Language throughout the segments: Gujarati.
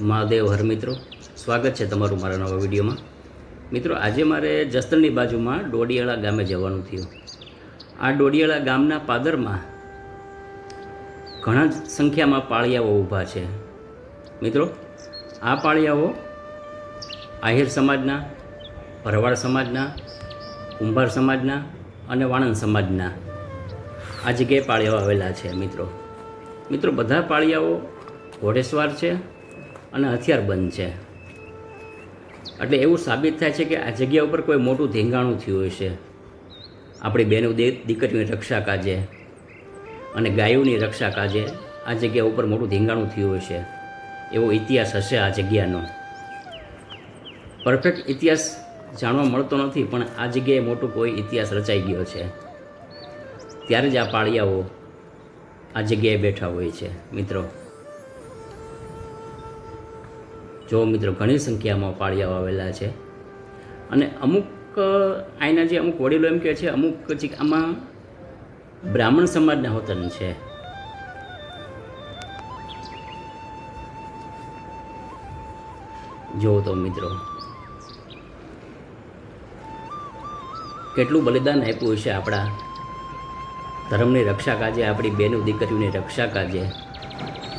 મહાદેવ હર મિત્રો. સ્વાગત છે તમારું મારા નવા વિડીયોમાં. મિત્રો, આજે મારે જસ્તરની બાજુમાં ડોડિયાળા ગામે જવાનું થયું. આ ડોડિયાળા ગામના પાદરમાં ઘણા જ સંખ્યામાં પાળિયાઓ ઊભા છે. મિત્રો, આ પાળિયાઓ આહિર સમાજના, ભરવાડ સમાજના, કુંભાર સમાજના અને વાણંદ સમાજના આ જગ્યાએ પાળિયાઓ આવેલા છે, મિત્રો. મિત્રો, બધા પાળિયાઓ ઘોડેસવાર છે. અને હથિયારબંધ છે. એટલે એવું સાબિત થાય છે કે આ જગ્યા ઉપર કોઈ મોટું ધીંગાણું થયું હશે આપણી બહેનો દીકરીઓની રક્ષા કાજે અને ગાયોની રક્ષા કાજે આ જગ્યા ઉપર મોટું ધીંગાણું થયું હશે એવો ઇતિહાસ હશે આ જગ્યાનો. પરફેક્ટ ઇતિહાસ જાણવા મળતો નથી, પણ આ જગ્યાએ મોટું કોઈ ઇતિહાસ રચાઈ ગયો છે. ત્યારે જ આ પાળિયાઓ આ જગ્યાએ બેઠા હોય છે, મિત્રો. જો મિત્રો ઘણી સંખ્યામાં પાળિયાઓ આવેલા છે. અને અમુક અહીંના જે અમુક વડીલો એમ કહે છે, અમુક આમાં બ્રાહ્મણ સમાજના હોતન છે. જોવો તો મિત્રો. કેટલું બલિદાન આપ્યું હશે આપણા ધર્મની રક્ષા કાજે આપણી બેનું દીકરીઓની રક્ષા કાજે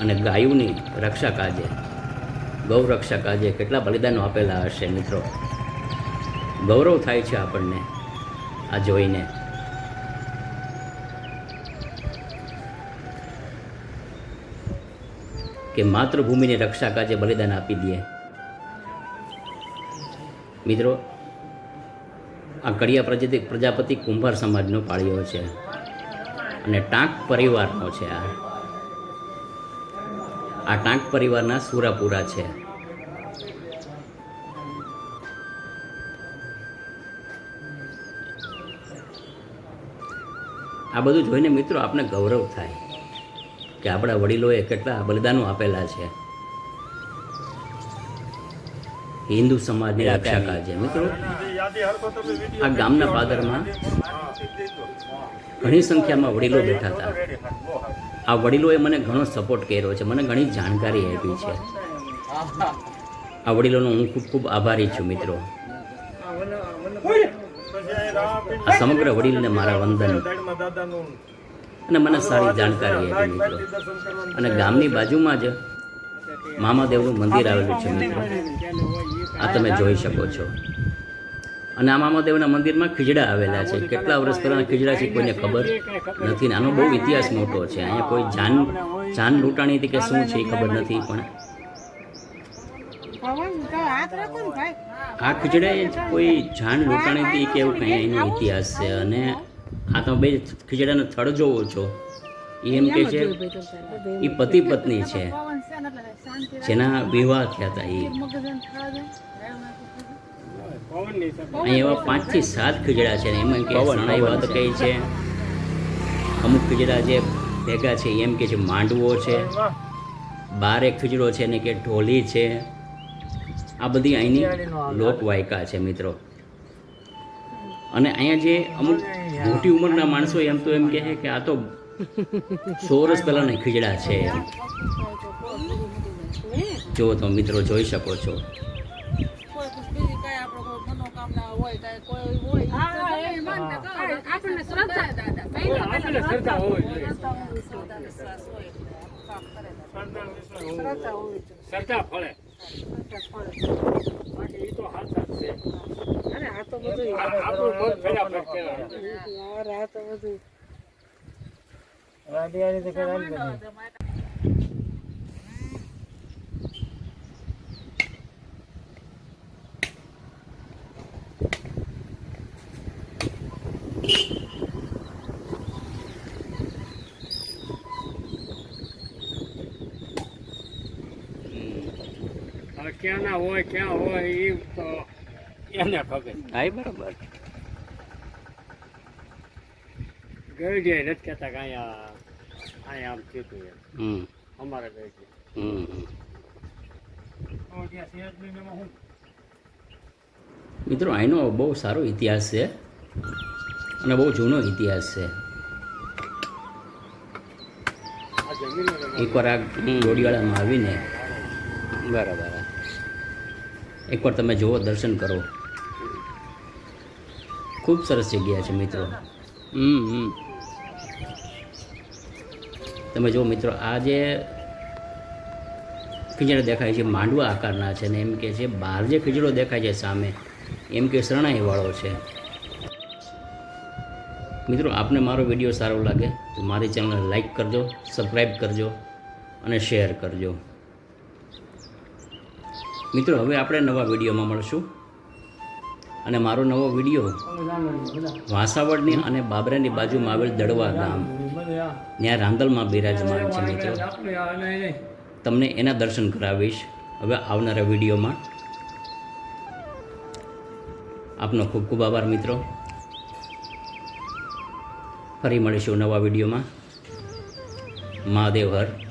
અને ગાયોની રક્ષા કાજે ગૌ આજે કેટલા બલિદાનો આપેલા હશે મિત્રો? ગૌરવ થાય છે આપણને આ જોઈને. કે માતૃભૂમિની રક્ષા કાજે બલિદાન આપી દે. મિત્રો, આ કડિયા પ્રજાતિ પ્રજાપતિ કુંભાર સમાજનો પાળ્યો છે. અને ટાંક પરિવારનો છે આ. આ ટાંક પરિવારના સુરાપુરા છે. આ બધું જોઈને મિત્રો આપણે ગૌરવ થાય કે આપણા વડીલોએ કેટલા બલિદાનો આપેલા છે. હિન્દુ સમાજની રક્ષા કાજે મિત્રો. આ ગામના પાદરમાં ઘણી સંખ્યામાં વડીલો બેઠા હતા. આ વડીલોએ મને ઘણો સપોર્ટ કર્યો છે, મને ઘણી જાણકારી આપી છે. આ વડીલોનો હું ખૂબ ખૂબ આભારી છું મિત્રો. આ સમગ્ર વડીલને મારા વંદન. અને મને સારી જાણકારી આપી મિત્રો. અને ગામની બાજુમાં જ મામાદેવનું મંદિર આવેલું છે મિત્રો. આ તમે જોઈ શકો છો. અને આ મામાદેવના મંદિરમાં ખીજડા આવેલા છે. કેટલા વર્ષ પહેલાંના ખીજડા છે કોઈને ખબર નથી ને. આનો બહુ ઇતિહાસ મોટો છે. અહીંયા કોઈ જાન જાન લૂંટાણી હતી કે શું છે એ ખબર નથી પણ આ ખીજડાએ જ કોઈ જાન લૂંટાણી હતી કે એવું કંઈ એનો ઇતિહાસ છે. અને આ તમે બે ખીજડાનો થડ જોવો છો. એ એમ કે છે એ પતિ પત્ની છે. જેના વિવાહ થયા હતા એ અહીં એવા પાંચથી સાત ખીજડા છે એમાં કે શરણાઈ વાત કહી છે. અમુક ખીજડા જે ભેગા છે એમ કે છે માંડવો છે. બાર એક ખીજડો છે ને કે ઢોલી છે. આ બધી અહીંની લોકવાયકા છે મિત્રો. અને અહીંયા જે અમુક મોટી ઉંમરના માણસો એમ તો એમ કહે છે કે આ તો સો વર્ષ પહેલાંના ખીજડા છે. જો તો મિત્રો જોઈ શકો છો. આપણને શ્રદ્ધા આપણને શ્રદ્ધા હોવી જોઈએ. શ્રદ્ધા હોવી શ્રદ્ધા ફળે. બાકી ઈ તો હાચા જ છે. અરે આ તો બધું આપણું મન ફેરાફેર કહેવાય. આ તો બધું હવે ક્યાંના હોય ક્યાં હોય એ તો એને ખબર. હા બરાબર. ગઈ જાય નથી કહેતા કે અહીંયા અહીંયા આમ થયું એમ. અમારે ગઈ હમ. મિત્રો અહીંનો બહુ સારો ઇતિહાસ છે અને બહુ જૂનો ઇતિહાસ છે. એકવાર આ ડોડિયાળામાં આવીને. બરાબર. એકવાર તમે જુઓ, દર્શન કરો. ખૂબ સરસ જગ્યા છે મિત્રો. હમ તમે જુઓ મિત્રો, આ જે ખીચડો દેખાય છે, માંડવા આકારના છે ને એમ કે છે, બહાર જે ખીજડો દેખાય છે સામે, એમ કે શરણાઈવાળો છે. મિત્રો, આપને મારો વીડિયો સારો લાગે તો મારી ચેનલને લાઈક કરજો સબસ્ક્રાઈબ કરજો અને શેર કરજો. મિત્રો, હવે આપણે નવા વિડીયોમાં મળશું. અને મારો નવો વીડિયો વાંસાવડની અને બાબરાની બાજુમાં આવેલ દડવા ગામ. ત્યાં રાંદલમાં બિરાજમાન છે, મિત્રો. તમને એના દર્શન કરાવીશ હવે આવનારા વિડીયોમાં. આપનો ખૂબ ખૂબ આભાર, મિત્રો. ફરી મળીશું નવા વિડીયોમાં. મહાદેવ હર.